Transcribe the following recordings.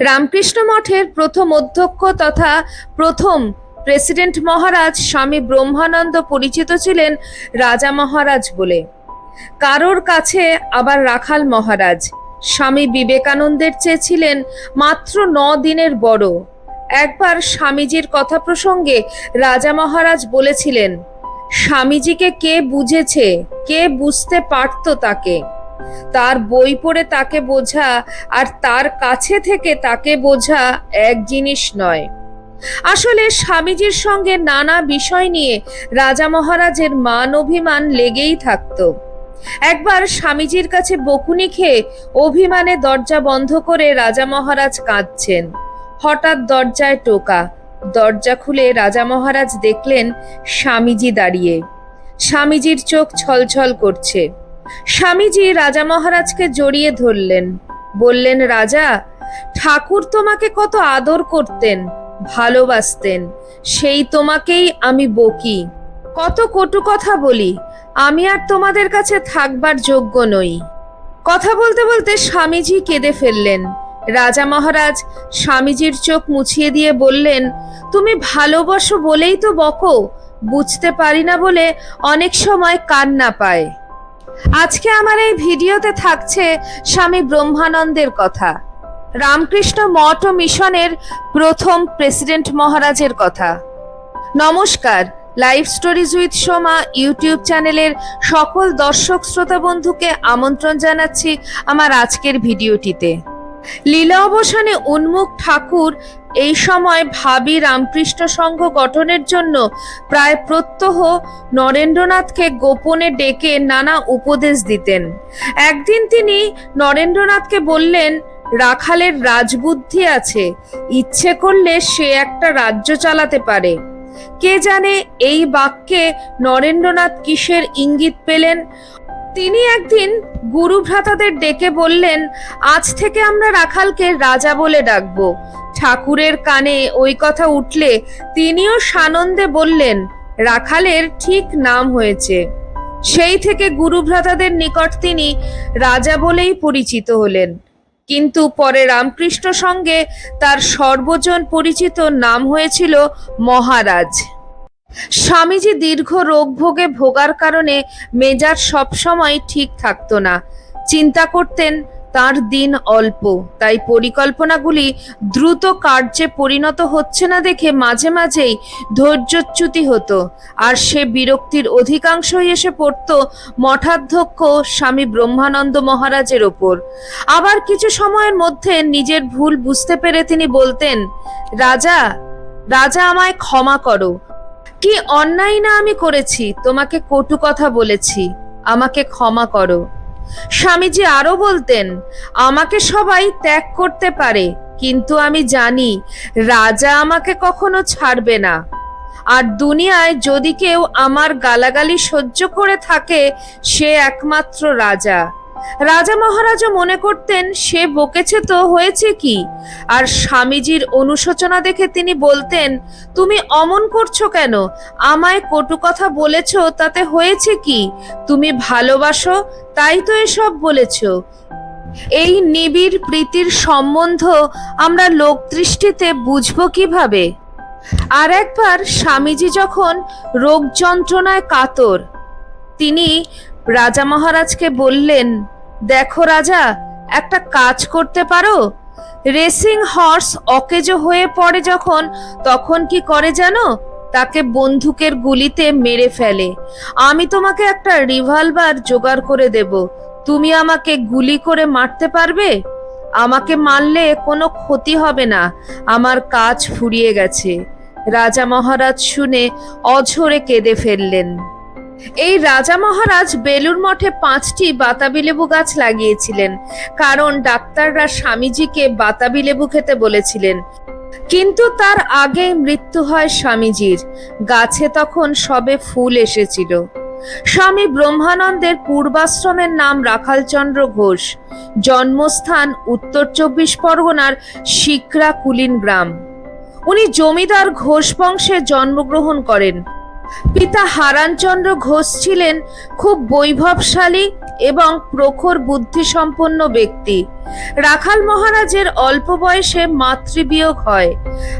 রামকৃষ্ণ মঠের প্রথম অধ্যক্ষ তথা প্রথম প্রেসিডেন্ট মহারাজ স্বামী ব্রহ্মানন্দ পরিচিত ছিলেন রাজা মহারাজ বলে। কারোর কাছে আবার রাখাল মহারাজ, স্বামী বিবেকানন্দের চেয়ে ছিলেন মাত্র ন দিনের বড়। একবার স্বামীজির কথা প্রসঙ্গে রাজা মহারাজ বলেছিলেন, স্বামীজিকে কে বুঝেছে? কে বুঝতে পারতো তাকে? তার বই পড়ে তাকে বোঝা আর তার কাছে থেকে তাকে বোঝা এক জিনিস নয়। আসলে স্বামীজির সঙ্গে নানা বিষয় নিয়ে রাজা মহারাজের মান অভিমান লেগেই থাকত। একবার স্বামীজির কাছে বকুনি খেয়ে অভিমানে দরজা বন্ধ করে রাজা মহারাজ কাঁদছেন। হঠাৎ দরজায় টোকা। দরজা খুলে রাজা মহারাজ দেখলেন স্বামীজি দাঁড়িয়ে। স্বামীজির চোখ ছলছল করছে। স্বামীজি রাজা মহারাজকে জড়িয়ে ধরলেন। বললেন, রাজা, ঠাকুর তোমাকে কত আদর করতেন, ভালোবাসতেন, সেই তোমাকেই আমি বকি। কত কটু কথা বলি, আমি আর তোমাদের কাছে থাকবার যোগ্য নই। কথা বলতে বলতে স্বামীজি কেঁদে ফেললেন। রাজা মহারাজ স্বামীজির চোখ মুছিয়ে দিয়ে বললেন, তুমি ভালোবাসো বলেই তো বকো, বুঝতে পারি না বলে অনেক সময় কান্না পায়। আজকে আমার এই ভিডিওতে থাকছে স্বামী ব্রহ্মানন্দের কথা। রামকৃষ্ণ মঠ ও মিশনের প্রথম প্রেসিডেন্ট মহারাজের কথা। নমস্কার live stories with Soma YouTube চ্যানেলের সকল দর্শক শ্রোতা বন্ধুকে আমন্ত্রণ জানাচ্ছি আমার আজকের ভিডিওটিতে। লীলা অবসানে উন্মুখ ঠাকুর এই সময় ভাবি রামকৃষ্ণ সংঘ গঠনের জন্য প্রায় প্রত্যহ নরেন্দ্রনাথকে গোপনে ডেকে নানা উপদেশ দিতেন। একদিন তিনি নরেন্দ্রনাথকে বললেন, রাখালের রাজবুদ্ধি আছে, ইচ্ছে করলে সে একটা রাজ্য চালাতে পারে। কে জানে এই বাক্যে নরেন্দ্রনাথ কিসের ইঙ্গিত পেলেন? তিনি একদিন গুরু ভ্রাতাদের ডেকে বললেন, আজ থেকে আমরা রাখালকে রাজা বলে ডাকবো। ঠাকুরের কানে ওই কথা উঠলে তিনিও সানন্দে বললেন, রাখালের ঠিক নাম হয়েছে। সেই থেকে গুরু ভ্রাতাদের নিকট তিনি রাজা বলেই পরিচিত হলেন। কিন্তু পরে রামকৃষ্ণ সঙ্গে তার সর্বজন পরিচিত নাম হয়েছিল মহারাজ। স্বামীজি দীর্ঘ রোগ ভোগে ভোগার কারণে মেজাজ সবসময় ঠিক থাকতো না। চিন্তা করতেন, তার দিন অল্প। তাই পরিকল্পনাগুলি দ্রুত কার্যে পরিণত হচ্ছে না দেখে মাঝে মাঝেই ধৈর্যচ্যুতি হতো। আর সে বিরক্তির অধিকাংশই এসে পড়ত মঠাধ্যক্ষ স্বামী ব্রহ্মানন্দ মহারাজের ওপর। আবার কিছু সময়ের মধ্যে নিজের ভুল বুঝতে পেরে তিনি বলতেন, রাজা রাজা আমায় ক্ষমা করো। কি অন্যায় না আমি করেছি? তোমাকে কটু কথা বলেছি। আমাকে ক্ষমা করো। স্বামীজি আরও বলতেন, আমাকে সবাই ত্যাগ করতে পারে, কিন্তু আমি জানি রাজা আমাকে কখনো ছাড়বে না। আর দুনিয়ায় যদি কেউ আমার গালাগালি সহ্য করে থাকে, সে একমাত্র রাজা। রাজা মহারাজও মনে করতেন, সে বকেছে তো, হয়েছে কি? আর স্বামীজির অনুশোচনা দেখে তিনি বলতেন, তুমি অমন করছ কেন? আমায় কটু কথা বলেছ, তাতে হয়েছে কি? তুমি ভালোবাসো, তাই তো এসব বলেছ। এই নিবিড় প্রীতির সম্বন্ধ আমরা লোকদৃষ্টিতে বুঝব কীভাবে? আর একবার স্বামীজি যখন রোগ যন্ত্রণায় কাতর, তিনি রাজা মহারাজকে বললেন, দেখো রাজা, একটা কাজ করতে পারো? রেসিং হর্স অকেজো হয়ে পড়ে যখন, তখন কি করে জানো? তাকে বন্দুকের গুলিতে মেরে ফেলে। আমি তোমাকে একটা রিভলভার জোগাড় করে দেব। তুমি আমাকে গুলি করে মারতে পারবে? আমাকে মারলে কোনো ক্ষতি হবে না। আমার কাজ ফুরিয়ে গেছে। রাজা মহারাজ শুনে অঝরে কেঁদে ফেললেন। এই রাজা মহারাজ বেলুর মঠে পাঁচটি বাতাবি লেবু গাছ লাগিয়েছিলেন, কারণ ডাক্তাররা স্বামীজিকে বাতাবি লেবু খেতে বলেছিলেন। কিন্তু তার আগে মৃত্যু হয় স্বামীজির, গাছে তখন সবে ফুল এসেছিল। স্বামী ব্রহ্মানন্দের পূর্বাশ্রমের নাম রাখালচন্দ্র ঘোষ, জন্মস্থান উত্তর চব্বিশ পরগনার শিকরা কুলিন গ্রাম। উনি জমিদার ঘোষ বংশে জন্মগ্রহণ করেন। পিতা হারানচন্দ্র ঘোষ ছিলেন খুব বৈভবশালী এবং প্রখর বুদ্ধিসম্পন্ন ব্যক্তি। রাখাল মহারাজের অল্প বয়সে মাতৃবিয়োগ হয়।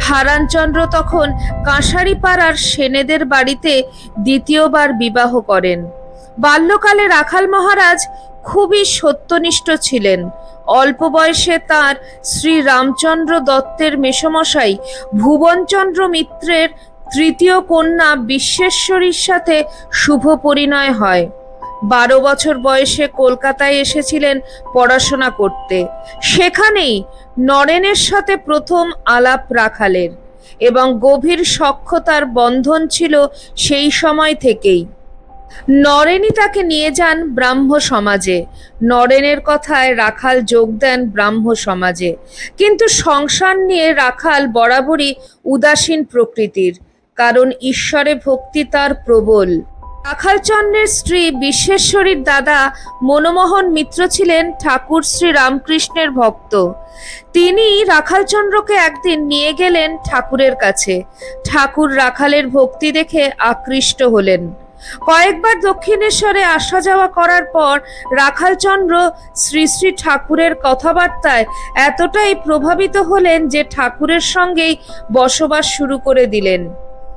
হারানচন্দ্র তখন কাঁসারিপাড়ার সেনেদের বাড়িতে দ্বিতীয়বার বিবাহ করেন। বাল্যকালে রাখাল মহারাজ খুবই সত্যনিষ্ঠ ছিলেন। অল্প বয়সে তার শ্রী রামচন্দ্র দত্তের মেসমশাই ভুবনচন্দ্র মিত্রের তৃতীয় কন্যা বিশ্বেশ্বরীর সাথে শুভ পরিণয় হয়। বারো বছর বয়সে কলকাতায় এসেছিলেন পড়াশোনা করতে। সেখানেই নরেনের সাথে প্রথম আলাপ রাখালের এবং গভীর সখ্যতার বন্ধন ছিল সেই সময় থেকেই। নরেনই তাকে নিয়ে যান ব্রাহ্ম সমাজে। নরেনের কথায় রাখাল যোগ দেন ব্রাহ্ম সমাজে। কিন্তু সংসার নিয়ে রাখাল বরাবরই উদাসীন প্রকৃতির। কারণ ঈশ্বরে ভক্তি তার প্রবল। রাখালচন্দ্রের স্ত্রী বিশ্বেশ্বরীর দাদা মনমোহন মিত্র ছিলেন ঠাকুর শ্রী রামকৃষ্ণের ভক্ত। তিনি রাখালচন্দ্রকে একদিন নিয়ে গেলেন ঠাকুরের কাছে। ঠাকুর রাখালের ভক্তি দেখে আকৃষ্ট হলেন। কয়েকবার দক্ষিণেশ্বরে আসা যাওয়া করার পর রাখালচন্দ্র শ্রী শ্রী ঠাকুরের কথাবার্তায় এতটাই প্রভাবিত হলেন যে ঠাকুরের সঙ্গেই বসবাস শুরু করে দিলেন।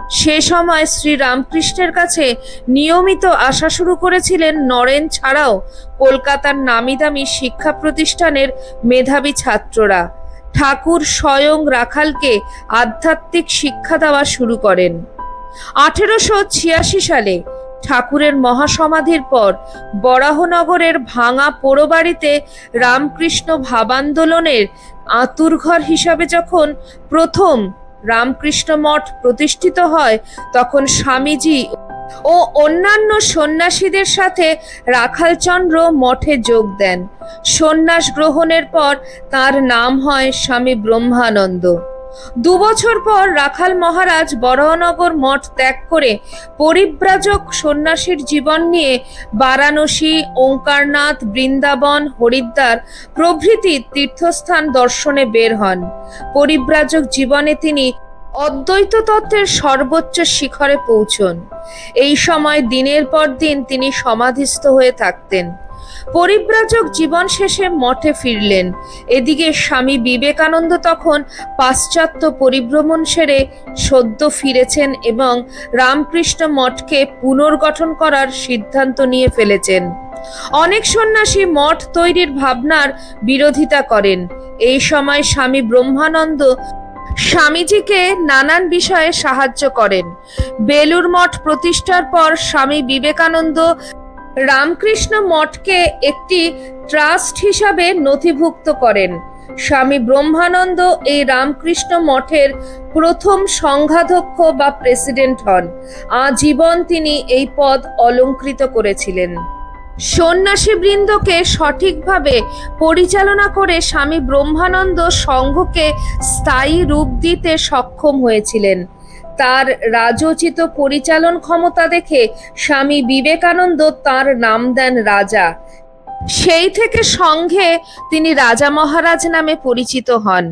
সে সময় শ্রী রামকৃষ্ণের কাছে নিয়মিত আসা শুরু করেছিলেন নরেন ছাড়াও কলকাতার নামি দামি শিক্ষা প্রতিষ্ঠানের মেধাবী ছাত্ররা। ঠাকুর স্বয়ং রাখালকে আধ্যাত্মিক শিক্ষা দেওয়া শুরু করেন। আঠেরোশো ছিয়াশি সালে ঠাকুরের মহাসমাধির পর বরাহনগরের ভাঙা পোড়োবাড়িতে রামকৃষ্ণ ভাবান্দোলনের আতুরঘর হিসাবে যখন প্রথম রামকৃষ্ণ মঠ প্রতিষ্ঠিত হয়, তখন স্বামীজি ও অন্যান্য সন্ন্যাসীদের সাথে রাখালচন্দ্র মঠে যোগ দেন। সন্ন্যাস গ্রহণের পর তার নাম হয় স্বামী ব্রহ্মানন্দ। দুবছর পর রাখাল মহারাজ বরাহনগর মঠ ত্যাগ করে পরিব্রাজক সন্ন্যাসীর জীবন নিয়ে বারাণসী, ওঙ্কারনাথ, বৃন্দাবন, হরিদ্বার প্রভৃতি তীর্থস্থান দর্শনে বের হন। পরিব্রাজক জীবনে তিনি অদ্বৈত তত্ত্বের সর্বোচ্চ শিখরে পৌঁছন। এই সময় দিনের পর দিন তিনি সমাধিস্থ হয়ে থাকতেন। পরিব্রাজক জীবন শেষে মঠে ফিরলেন। এদিকে স্বামী বিবেকানন্দ তখন পাশ্চাত্য পরিভ্রমণ সেরে সদ্য ফিরেছেন এবং রামকৃষ্ণ মঠকে পুনর্গঠন করার সিদ্ধান্ত নিয়ে ফেলেছেন। অনেক সন্ন্যাসী মঠ তৈরির ভাবনার বিরোধিতা করেন। এই সময় স্বামী ব্রহ্মানন্দ স্বামীজিকে নানান বিষয়ে সাহায্য করেন। বেলুর মঠ প্রতিষ্ঠার পর স্বামী বিবেকানন্দ রামকৃষ্ণ মঠকে একটি ট্রাস্ট হিসাবে নথিভুক্ত করেন। স্বামী ব্রহ্মানন্দ এই রামকৃষ্ণ মঠের প্রথম সংঘাধ্যক্ষ বা প্রেসিডেন্ট হন। আজীবন তিনি এই পদ অলঙ্কৃত করেছিলেন। সন্ন্যাসী বৃন্দকে সঠিকভাবে পরিচালনা করে স্বামী ব্রহ্মানন্দ সংঘকে স্থায়ী রূপ দিতে সক্ষম হয়েছিলেন। তার রাজোচিত পরিচালন ক্ষমতা দেখে স্বামী বিবেকানন্দ তার নাম দেন রাজা। সেই থেকে সংঘে তিনি রাজা মহারাজ নামে পরিচিত হন।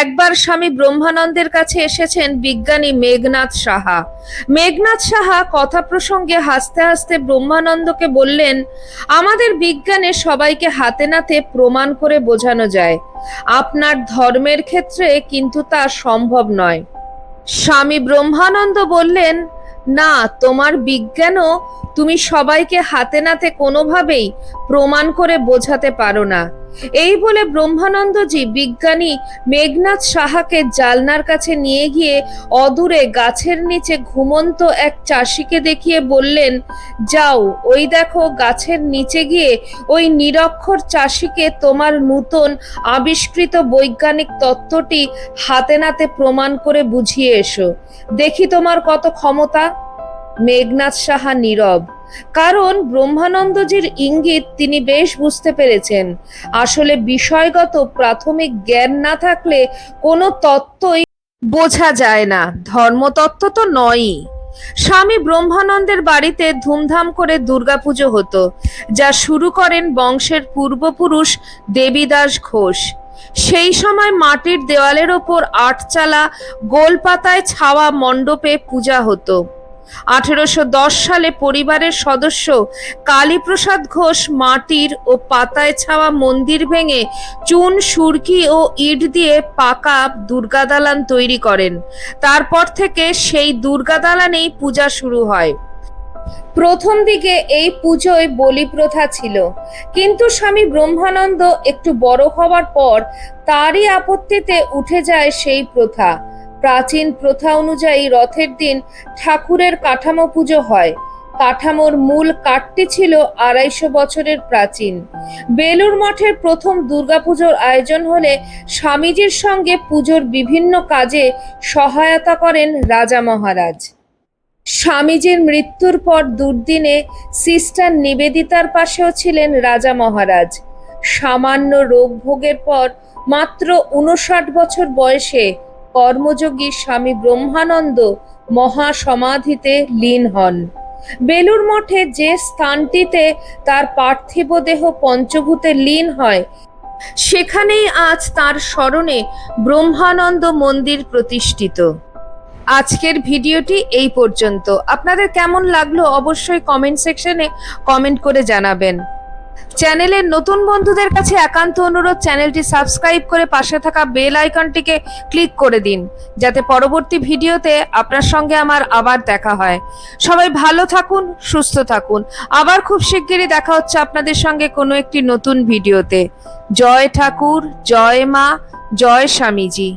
একবার স্বামী ব্রহ্মানন্দের কাছে এসেছেন বিজ্ঞানী মেঘনাথ সাহা। মেঘনাথ সাহা কথা প্রসঙ্গে হাসতে হাসতে ব্রহ্মানন্দকে বললেন, আমাদের বিজ্ঞানে সবাইকে হাতে নাতে প্রমাণ করে বোঝানো যায়। আপনার ধর্মের ক্ষেত্রে কিন্তু তা সম্ভব নয়। স্বামী ব্রহ্মানন্দ বললেন, না, তোমার বিজ্ঞানও তুমি সবাইকে হাতে নাতে কোনোভাবেই প্রমাণ করে বোঝাতে পারো না। এই বলে ব্রহ্মানন্দজি বিজ্ঞানী মেঘনাথ সাহাকে জালনার কাছে নিয়ে গিয়ে অদূরে গাছের নিচে ঘুমন্ত এক চাষিকে দেখিয়ে বললেন, যাও, ওই দেখো গাছের নিচে গিয়ে ওই নিরক্ষর চাষিকে তোমার নূতন আবিষ্কৃত বৈজ্ঞানিক তত্ত্বটি হাতে নাতে প্রমাণ করে বুঝিয়ে এসো। দেখি তোমার কত ক্ষমতা। মেঘনাথ সাহা নীরব। কারণ ব্রহ্মানন্দজির ইঙ্গিত তিনি বেশ বুঝতে পেরেছেন। আসলে বিষয়গত প্রাথমিক জ্ঞান না থাকলে কোনো তত্ত্বই বোঝা যায় না। ধর্মতত্ত্ব তো নয়ই। স্বামী ব্রহ্মানন্দের বাড়িতে ধুমধাম করে দুর্গাপুজো হতো, যা শুরু করেন বংশের পূর্বপুরুষ দেবীদাস ঘোষ। সেই সময় মাটির দেওয়ালের ওপর আটচালা গোল পাতায় ছাওয়া মণ্ডপে পূজা হতো। আঠেরোশো দশ সালে পরিবারের সদস্য কালীপ্রসাদ ঘোষ মাটির ও পাতায় ছাওয়া মন্দির ভেঙে চুন, সুরকি ও ইট দিয়ে পাকা দুর্গা দালান তৈরি করেন। তারপর থেকে সেই দুর্গা দালানেই পূজা শুরু হয়। প্রথম দিকে এই পুজোয় বলি প্রথা ছিল। কিন্তু স্বামী ব্রহ্মানন্দ একটু বড় হওয়ার পর তারই আপত্তিতে উঠে যায় সেই প্রথা। প্রাচীন প্রথা অনুযায়ী রথের দিন ঠাকুরের কাঠামো পুজো হয়। কাঠামোর মূল কাঠটি ছিল আড়াইশো বছরের প্রাচীন। বেলুর মঠের প্রথম দুর্গাপুজোর আয়োজন হলে স্বামীজির সঙ্গে পুজোর বিভিন্ন কাজে সহায়তা করেন রাজা মহারাজ। স্বামীজির মৃত্যুর পর দুর্দিনে সিস্টার নিবেদিতার পাশেও ছিলেন রাজা মহারাজ। সামান্য রোগ ভোগের পর মাত্র উনষাট বছর বয়সে কর্মযোগী স্বামী ব্রহ্মানন্দ মহা সমাধিতে লীন হন। বেলুর মঠে যে স্থানটিতে তার পার্থিব দেহ পঞ্চভূতে লীন হয়, সেখানেই আজ তার স্মরণে ব্রহ্মানন্দ মন্দির প্রতিষ্ঠিত। আজকের ভিডিওটি এই পর্যন্ত। আপনাদের কেমন লাগল অবশ্যই কমেন্ট সেকশনে কমেন্ট করে জানাবেন। চ্যানেলের নতুন বন্ধুদের কাছে একান্ত অনুরোধ, চ্যানেলটি সাবস্ক্রাইব করে পাশে থাকা বেল আইকনটিকে ক্লিক করে দিন, যাতে পরবর্তী ভিডিওতে আপনার সঙ্গে আমার আবার দেখা হয়। সবাই ভালো থাকুন, সুস্থ থাকুন। আবার খুব শিগগিরই দেখা হচ্ছে আপনাদের সঙ্গে কোনো একটি নতুন ভিডিওতে। জয় ঠাকুর, জয় মা, জয় স্বামীজি।